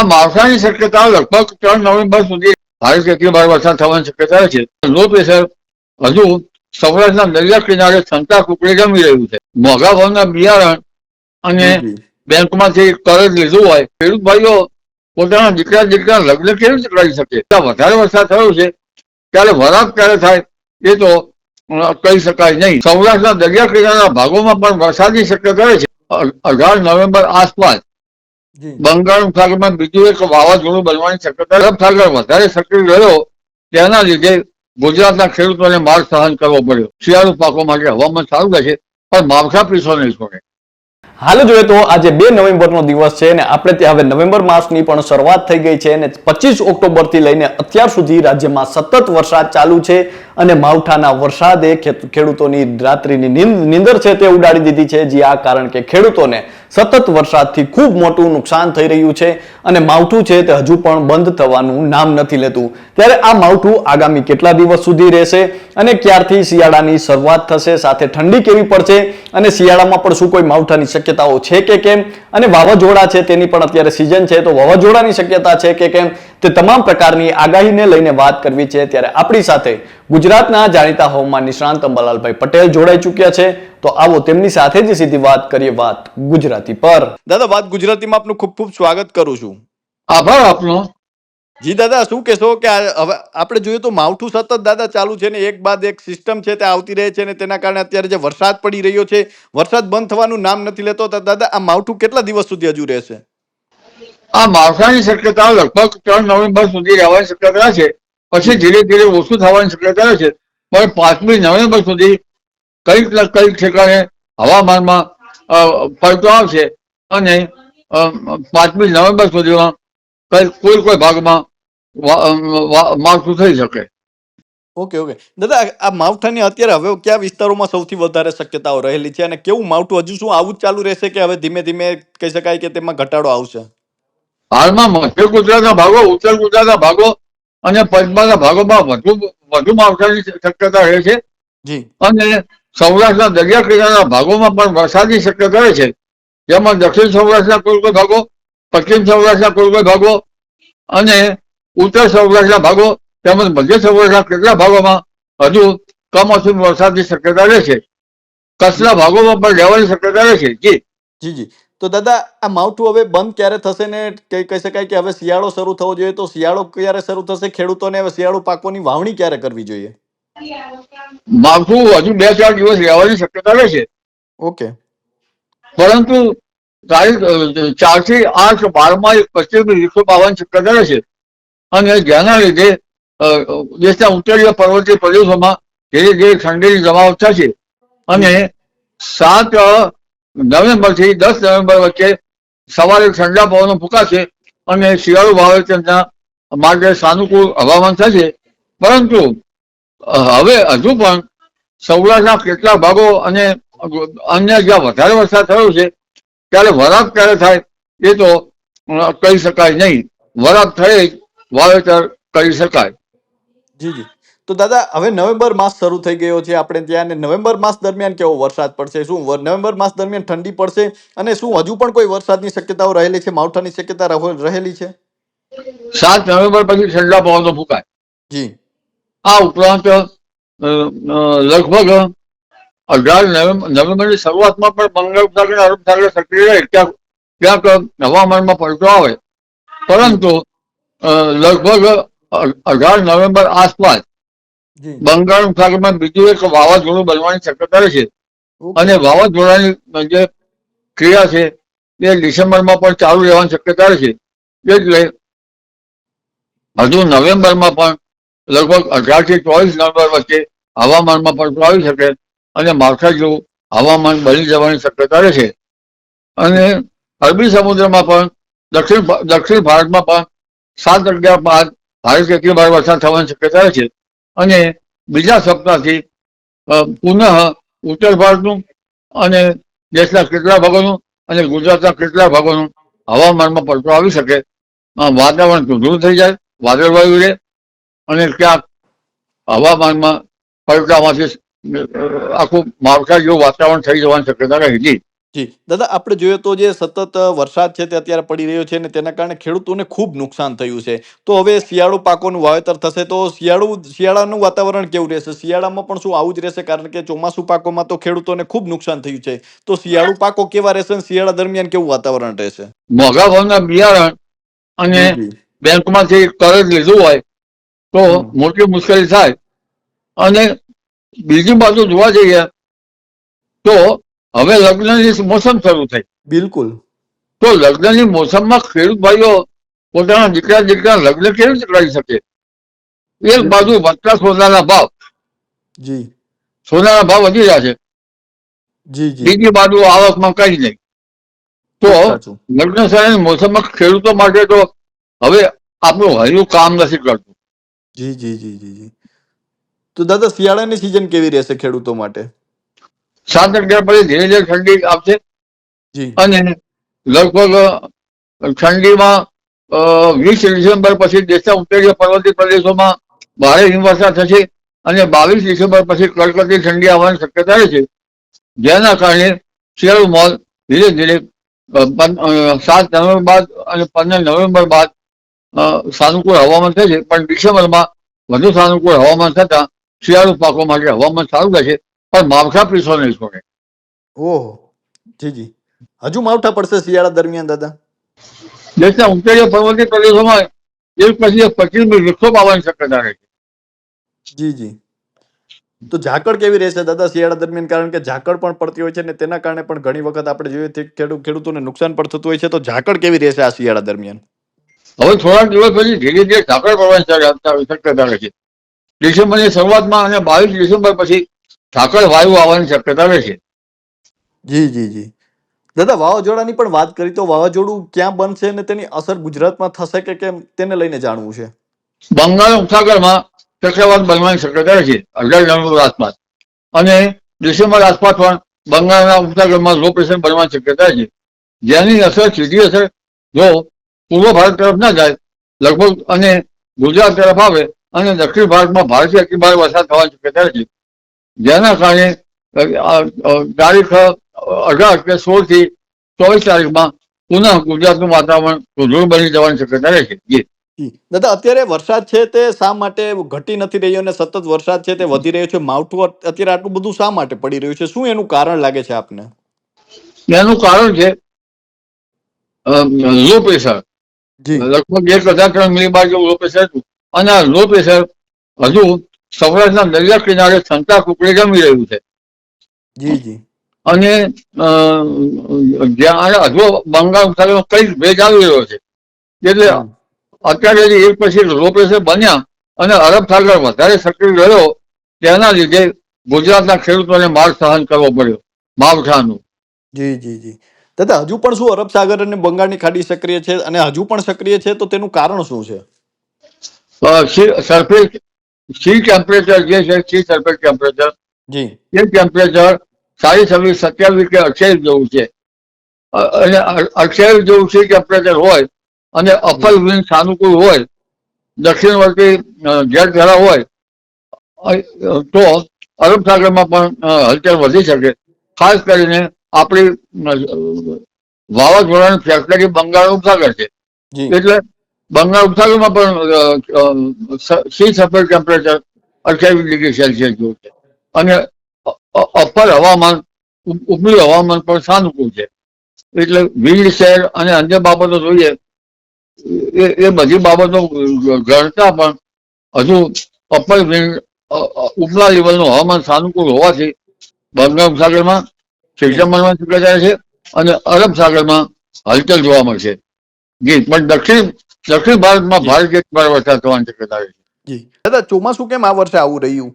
આ માવઠાની શક્યતા લગભગ ત્રણ નવેમ્બર સુધી ભારે કેટલી ભારે વરસાદ થવાની શક્યતા છે. લો પ્રેશર હજુ સૌરાષ્ટ્રના દરિયા કિનારે સંતા કુકડે જમી રહ્યું છે. મોઘા ભાવના બિયારણ અને બેંકમાંથી કરજ લીધું હોય ખેડૂત ભાઈઓ પોતાના દીકરા દીકરા લગ્ન કેવી રીતે કરી શકે? ત્યાં વધારે વરસાદ થયો છે. ત્યારે વરાપ ક્યારે થાય એ તો કહી શકાય નહીં. સૌરાષ્ટ્રના દરિયા કિનારાના ભાગોમાં પણ વરસાદની શક્યતા છે. અઢાર નવેમ્બર આસપાસ બંગાળ ઉપસાગરમાં બીજું એક વાવાઝોડું બનવાની શક્યતા અરબ સાગર વધારે સક્રિય રહ્યો, તેના લીધે ગુજરાતના ખેડૂતોને માર સહન કરવો પડ્યો. શિયાળુ પાકો માટે હવામાન સારું રહેશે, પણ માવઠા પીસો નહીં છોડે. હાલ જોઈએ તો આજે બે નવેમ્બરનો દિવસ છે અને આપણે ત્યાં હવે નવેમ્બર માસની પણ શરૂઆત થઈ ગઈ છે અને પચીસ ઓક્ટોબરથી લઈને અત્યાર સુધી રાજ્યમાં સતત વરસાદ ચાલુ છે અને માવઠાના વરસાદે ખેડૂતોની રાત્રિની નીંદર છે તે ઉડાડી દીધી છે. જે આ કારણ કે ખેડૂતોને સતત વરસાદથી ખૂબ મોટું નુકસાન થઈ રહ્યું છે અને માવઠું છે તે હજુ પણ બંધ થવાનું નામ નથી લેતું. ત્યારે આ માવઠું આગામી કેટલા દિવસ સુધી રહેશે અને ક્યારથી શિયાળાની શરૂઆત થશે? સાથે ઠંડી કેવી પડશે? અને શિયાળામાં પણ શું કોઈ માવઠાની શક્યતાઓ છે કે કેમ? અને વાવાઝોડા છે તેની પણ અત્યારે સિઝન છે તો વાવાઝોડાની શક્યતા છે કે કેમ? તે તમામ પ્રકારની આગાહીને લઈને વાત કરવી છે. ત્યારે આપણી સાથે ગુજરાતના જાણીતા હવામાન નિષ્ણાંત અંબાલાલભાઈ પટેલ જોડાઈ ચૂક્યા છે. તો આવો તેમની સાથે જ સીધી વાત કરીએ વાત ગુજરાતી પર. દાદા વાત ગુજરાતીમાં આપનું ખૂબ ખૂબ સ્વાગત કરું છું. આભાર આપનો. જી દાદા, શું કહેશો કે હવે આપણે જોઈએ તો માવઠું સતત દાદા ચાલુ છે ને, એક બાદ એક સિસ્ટમ છે તે આવતી રહે છે ને, તેના કારણે અત્યારે જે વરસાદ પડી રહ્યો છે, વરસાદ બંધ થવાનું નામ નથી લેતો, તો દાદા, આ માવઠું કેટલા દિવસ સુધી હજુ રહેશે? આ માવઠાની શક્યતા લગભગ ત્રણ નવેમ્બર સુધી રહેવાની શક્યતા છે. પછી ધીરે ધીરે ઓછું થવાની શક્યતા છે. પણ પાંચમી નવેમ્બર સુધી કંઈક ને કંઈક ઠેકાણે હવામાનમાં પલટો આવશે. અને પાંચમી નવેમ્બર સુધીમાં કઈ, કોઈ ભાગમાં માવઠું થઈ શકે. Okay okay. દાદા આ માવઠાની અત્યારે હવે કયા વિસ્તારોમાં સૌથી વધારે શક્યતાઓ રહેલી છે અને કેવું માવઠું હજુ શું આવું જ ચાલુ રહેશે કે હવે ધીમે ધીમે કહી શકાય કે તેમાં ઘટાડો આવશે? હાલમાં મધ્ય ગુજરાતના ભાગો ઉત્તર ગુજરાતના ભાગો અને પંચમહાલના ભાગોમાં વધુ વધુ માવઠાની શક્યતા રહે છે. જી. અને સૌરાષ્ટ્રના દરિયા કિનારાના ભાગોમાં પણ વરસાદની શક્યતા રહે છે. જેમાં દક્ષિણ સૌરાષ્ટ્રના કોઈ કોઈ ભાગો પશ્ચિમ સૌરાષ્ટ્રના કોઈ કોઈ ભાગો અને ઉત્તર સૌરાષ્ટ્રના ભાગો તેમજ મધ્ય સૌરાષ્ટ્રના કેટલા ભાગોમાં હજુ કમોસમી વરસાદની શક્યતા રહે છે. કચ્છના ભાગોમાં પણ રહેવાની શક્યતા રહે છે. જી. જી જી. તો દાદા આ માવઠું હવે બંધ ક્યારે થશે ને કઈ કહી શકાય કે હવે શિયાળો શરૂ થવો જોઈએ? તો શિયાળો ક્યારે શરૂ થશે? ખેડૂતોને હવે શિયાળુ પાકોની વાવણી ક્યારે કરવી જોઈએ? માવઠું હજુ બે ચાર દિવસ રહેવાની શક્યતા રહેશે ઓકે. પરંતુ તારીખ ચાર ચારથી આઠ બારમાં પચીસ એકસો બાવન શક્યતા રહે છે. અને જેના લીધે દેશના ઉત્તરીય પર્વતીય પ્રદેશોમાં ધીરે ધીરે ઠંડીની જમાવટ થશે. અને સાત નવેમ્બરથી દસ નવેમ્બર વચ્ચે સવારે ઠંડા પવનો ફૂંકાશે અને શિયાળુ વાવેતરના માટે સાનુકૂળ હવામાન થશે. પરંતુ હવે હજુ પણ સૌરાષ્ટ્રના કેટલાક ભાગો અને અન્ય જ્યાં વધારે વરસાદ થયો છે, ત્યારે વરાપ ક્યારે થાય એ તો કહી શકાય નહીં. વરાપ થયે વાવેતર કરી શકાય. જી જી. તો દાદા હવે નવેમ્બર માસ શરૂ થઈ ગયો છે. આપણે ત્યાં અને નવેમ્બર માસ દરમિયાન કેવો વરસાદ પડશે? શું નવેમ્બર માસ દરમિયાન ઠંડી પડશે? અને શું હજુ પણ કોઈ વરસાદની શક્યતાઓ રહેલી છે? માવઠાની શક્યતા રહો- રહેલી છે? સાત નવેમ્બર પછી ઠંડા પવનો ફૂંકાય. જી. આ ઉપરાંત લગભગ અઢાર નવેમ્બર નવેમ્બરની શરૂઆતમાં પણ બંગાળ ઉપસાગર અરબ સાગર સક્રિય રહે ક્યાંક ક્યાંક હવામાનમાં પલટો આવે. પરંતુ લગભગ અઢાર નવેમ્બર આસપાસ બંગાળ ઉપસાગરમાં બીજું એક વાવાઝોડું બનવાની શક્યતા છે. અને વાવાઝોડાની જે ક્રિયા છે એ ડિસેમ્બરમાં પણ ચાલુ રહેવાની શક્યતા છે. એટલે હજુ નવેમ્બરમાં પણ લગભગ અઢારથી ચોવીસ નવેમ્બર વચ્ચે હવામાનમાં પણ આવી શકે અને માવઠા જેવું હવામાન બની જવાની શક્યતા રહે છે. અને અરબી સમુદ્રમાં પણ દક્ષિણ દક્ષિણ ભારતમાં પણ સાત અગિયાર બાદ ભારે કેટલી ભારે વરસાદ થવાની શક્યતા છે. અને બીજા સપ્તાહથી પુનઃ ઉત્તર ભારતનું અને દેશના કેટલા ભાગોનું અને ગુજરાતના કેટલા ભાગોનું હવામાનમાં પલટો આવી શકે. વાતાવરણ ધૂંધળું થઈ જાય વાદળવાયુ રહે અને ક્યાંક હવામાનમાં પલટામાંથી આખું માવઠા જેવું વાતાવરણ થઈ જવાની શક્યતા રહેલી જી. દાદા આપણે જોઈએ તો જે સતત વરસાદ છે તે અત્યારે પડી રહ્યો છે અને તેના કારણે ખેડૂતોને ખૂબ નુકસાન થયું છે. તો હવે શિયાળુ પાકોનું વાવેતર થશે તો શિયાળુ શિયાળાનું વાતાવરણ કેવું રહેશે? શિયાળામાં પણ શું આવું જ રહેશે? કારણ કે ચોમાસુ પાકોમાં તો ખેડૂતોને ખૂબ નુકસાન થયું છે. તો શિયાળુ પાકો કેવા રહેશે અને શિયાળા દરમિયાન કેવું વાતાવરણ રહેશે? મોંઘા ભાવના બિયારણ અને. બેંકમાંથી કરજ લીધું હોય તો મોટી મુશ્કેલી થાય. અને બીજી બાજુ જોવા જઈએ તો હવે લગ્નની મોસમ શરૂ થઈ. બિલકુલ. તો લગ્નની મોસમમાં ખેડૂત ભાઈઓ પોતાના દીકરા દીકરા લગ્ન કેવી રીતે કરી શકે? એક બાજુ વધતા સોનાના ભાવ. જી. સોનાના ભાવ વધી રહ્યા છે. જી જી. બીજી બાજુ આવકમાં કઈ નહીં. તો. લગ્ન સમયની મોસમમાં ખેડૂતો માટે તો હવે આપણું હૈયું કામ નથી કરતું. જી જી જી જી જી. તો દાદા શિયાળાની સિઝન કેવી રહેશે ખેડૂતો માટે? સાત અગિયાર પછી ધીરે ધીરે ઠંડી આવશે અને લગભગ ઠંડીમાં વીસ ડિસેમ્બર પછી દેશના ઉત્તરીય પર્વતીય પ્રદેશોમાં ભારે હિમવર્ષા થશે અને બાવીસ ડિસેમ્બર પછી કડકડતી ઠંડી આવવાની શક્યતા રહે છે. જેના કારણે શિયાળુ મોલ ધીરે ધીરે સાત નવેમ્બર બાદ અને પંદર નવેમ્બર બાદ સાનુકૂળ હવામાન થશે. પણ ડિસેમ્બરમાં વધુ સાનુકૂળ હવામાન થતાં શિયાળુ પાકો માટે હવામાન સારું રહેશે. પણ માવઠા પીછો નહીં છોડે. ઓહો જી જી હજુ માવઠા પડશે શિયાળા દરમિયાન દાદા? દેશના ઉત્તરીય પર્વતીય પ્રદેશોમાં એક પછી પચીસ પચીસમી વૃક્ષો પાવાની શક્યતા રહે છે. જી જી તો ઝાકળ કેવી રહેશે દાદા શિયાળા દરમિયાન? કારણ કે ઝાકળ પણ પડતી હોય છે ને તેના કારણે પણ ઘણી વખત આપણે જોઈએ છીએ ખેડૂત ખેડૂતોને નુકસાન પણ થતું હોય છે. તો ઝાકળ કેવી રહેશે આ શિયાળા દરમિયાન? હવે થોડાક દિવસ પછી ધીરે ધીરે ઝાકળ પડવાની શક્યતા રહે છે. ડિસેમ્બરની શરૂઆતમાં અને બાવીસ ડિસેમ્બર પછી ઝાકળ વાયુ આવવાની શક્યતા રહે છે જી જી જી. દાદા વાવાઝોડાની પણ વાત કરી તો વાવાઝોડું ક્યાં બનશે અને તેની અસર ગુજરાતમાં થશે કે કેમ તેને લઈને જાણવું છે? બંગાળ ઉપસાગરમાં ચક્રવાત બનવાની શક્યતા રહે છે અઢાર નવેમ્બર આસપાસ અને ડિસેમ્બર આસપાસ પણ બંગાળના ઉપસાગરમાં લો પ્રેશર બનવાની શક્યતા છે જેની અસર સીધી અસર જો પૂર્વ ભારત તરફ ના જાય લગભગ અને ગુજરાત તરફ આવે અને દક્ષિણ ભારતમાં ભારેથી અતિભારે વરસાદ થવાની શક્યતા છે જેના કારણે તારીખ અઢાર કે સોળથી ચોવીસ તારીખમાં પુનઃ ગુજરાતનું વાતાવરણ સુદૃઢ બની જવાની શક્યતા રહે છે. જી. દાદા અત્યારે વરસાદ છે તે શા માટે ઘટી નથી રહ્યો અને સતત વરસાદ છે તે વધી રહ્યો છે? માવઠું અત- અત્યારે આટલું બધું શા માટે પડી રહ્યું છે? શું એનું કારણ લાગે છે આપને? એનું કારણ છે લો પ્રેશર. જી. લગભગ એક હજાર ત્રણ મિલીબાર જેવું લો પ્રેશર હતું અને આ લો પ્રેશર હજુ સૌરાષ્ટ્રના દરિયા કિનારે સંતા કુકડે જમી રહ્યું છે. જી જી. અને અ, જ્યાં હજુ બંગાળ ઉપસાગરમાં કઈ ભેજ આવી રહ્યો છે. એટલે અત્યારે એક પછી પ્રેશર બન્યા અને અરબ સાગર વધારે સક્રિય રહ્યો તેના લીધે ગુજરાતના ખેડૂતોને માર સહન કરવો પડ્યો માવઠાનું. જી જી જી. દાદા હજુ પણ શું અરબ સાગર અને બંગાળની ખાડી સક્રિય છે? અને હજુ પણ સક્રિય છે? તો તેનું કારણ શું છે? સરફેસ સી ટેમ્પરેચર જે છે સી સરફેસ ટેમ્પરેચર જી. એ ટેમ્પરેચર સાડી છવ્વીસ સત્યાવીસ કે અઠ્યાવીસ જેવું છે. અને અઠ્યાવીસ જેવું સી ટેમ્પરેચર હોય અને અપર વિન્ડ સાનુકૂળ હોય દક્ષિણવર્તી જેટ ધરા હોય તો અરબ સાગરમાં પણ હલચલ વધી શકે. ખાસ કરીને આપણી વાવાઝોડાની ફેક્ટરી બંગાળ ઉપસાગર છે. એટલે બંગાળ ઉપસાગરમાં પણ સી સફેર ટેમ્પરેચર અઠ્યાવીસ ડિગ્રી સેલ્સિયસ જેવું છે. અને અપર હવામાન, ઉપ- હવામાન પણ સાનુકૂળ છે. એટલે વિન્ડ શેર અને અન્ય બાબતો જોઈએ, એ એ બધી બાબતો ગણતા પણ હજુ અપર વિન્ડ ઉપલા લેવલનું હવામાન સાનુકૂળ હોવાથી બંગાળ ઉપસાગરમાં સિસ્ટમમાં જાય છે અને અરબ સાગરમાં હલચલ જોવા મળશે. જી પણ દક્ષિણ દક્ષિણ ભારતમાં ભારે વરસાદ થવાની શક્યતા છે. જી. દાદા ચોમાસું કેમ આ વર્ષે આવું રહ્યું?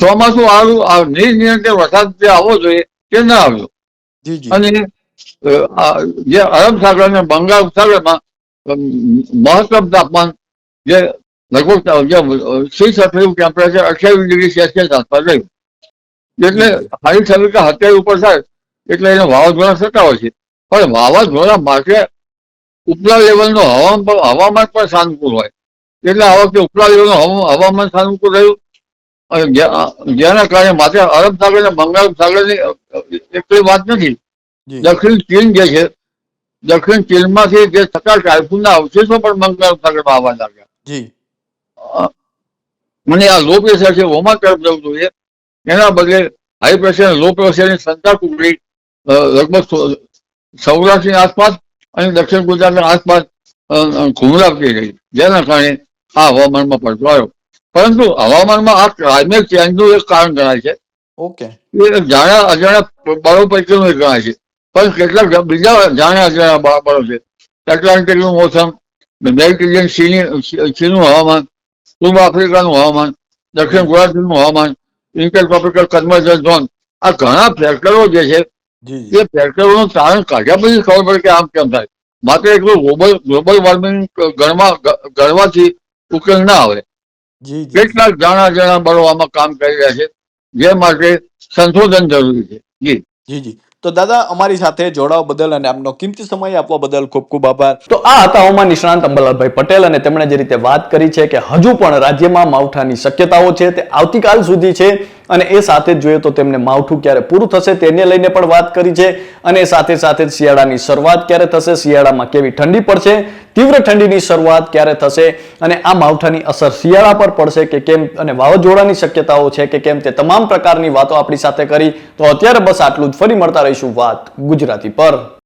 ચોમાસું આવું આ નિર્નિયંત્રિત વરસાદ જે આવવો જોઈએ તે ના આવ્યો. જી જી. અને જે અરબ સાગર અને બંગાળ સાગરમાં મહત્તમ તાપમાન જે લગભગ સી સફેવું ટેમ્પરેચર અઠ્યાવીસ ડિગ્રી સેલ્સિયસ આસપાસ રહ્યું. એટલે હાઈ છવ્વીસ કે સત્યાવીસ ઉપર થાય એટલે એને વાવાઝોડા થતા હોય છે. પણ વાવાઝોડા માટે ઉપલા લેવલનું હવામાન હવામાન પણ સાનુકૂળ હોય. એટલે આ વખતે ઉપલા લેવલનું હવા- હવામાન સાનુકૂળ રહ્યું. અને જેના કારણે માત્ર અરબ સાગર અને બંગાળ સાગરની એટલી વાત નથી. દક્ષિણ ચીન જે છે દક્ષિણ ચીનમાંથી જે થતા ટાઇફૂનના અવશેષો પણ બંગાળ સાગરમાં આવવા લાગ્યા. મને આ લો પ્રેશર છે ઓમાં તરફ જવું જોઈએ. એના બદલે હાઈ પ્રેશર લો પ્રેશરની સંતા કુકડી લગભગ સૌરાષ્ટ્રની આસપાસ અને દક્ષિણ ગુજરાતની આસપાસ અ, થઈ ગઈ જેના કારણે આ હવામાનમાં પડતો આવ્યો. પરંતુ હવામાનમાં આ ક્લાઇમેટ ચેન્જનું એક કારણ ગણાય છે. ઓકે. એ જાણ્યા અજાણ્યા બળો પૈકીનું એક ગણાય છે. પણ કેટલાક બીજા જાણ્યા અજાણ્યા બળ- છે. એટલાન્ટિકનું મોસમ મેડિટેરિયન સીની સીનું હવામાન પૂર્વ આફ્રિકાનું હવામાન દક્ષિણ ગુજરાતનું હવામાન ઇન્ટર ટ્રોપિકલ કન્વર્જન ઝોન આ ઘણા ફેક્ટરો જે છે એ ફેક્ટરોનું તારણ કાઢ્યા પછી ખબર પડે કે આમ કેમ થાય. માત્ર એટલું ગ્લોબલ ગ્લોબલ વોર્મિંગ ગણવા ગણવાથી ઉકેલ ના આવે. કેટલાક જાણા જાણા બળો આમાં કામ કરી રહ્યા છે જે માટે સંશોધન જરૂરી છે. જી. જી જી. તો દાદા, અમારી સાથે જોડાવા બદલ અને આપનો કિંમતી સમય આપવા બદલ ખૂબ ખૂબ આભાર. તો આ હતા હવામાન નિષ્ણાંત અંબલાલભાઈ પટેલ અને તેમણે જે રીતે વાત કરી છે કે હજુ પણ રાજ્યમાં માવઠાની શક્યતાઓ છે તે આવતીકાલ સુધી છે અને એ સાથે જોઈએ તો તેમને માવઠું ક્યારે પૂરું થશે તેને લઈને પણ વાત કરી છે અને સાથે સાથે શિયાળાની શરૂઆત ક્યારે થશે, શિયાળામાં કેવી ઠંડી પડશે તીવ્ર ઠંડીની શરૂઆત ક્યારે થશે અને આ માવઠાની અસર શિયાળા પર પડશે કે કેમ અને વાવાઝોડાની શક્યતાઓ છે કે કેમ તે તમામ પ્રકારની વાતો આપણી સાથે કરી. તો અત્યારે બસ આટલું જ. ફરી મળતા રહીશું વાત ગુજરાતી પર.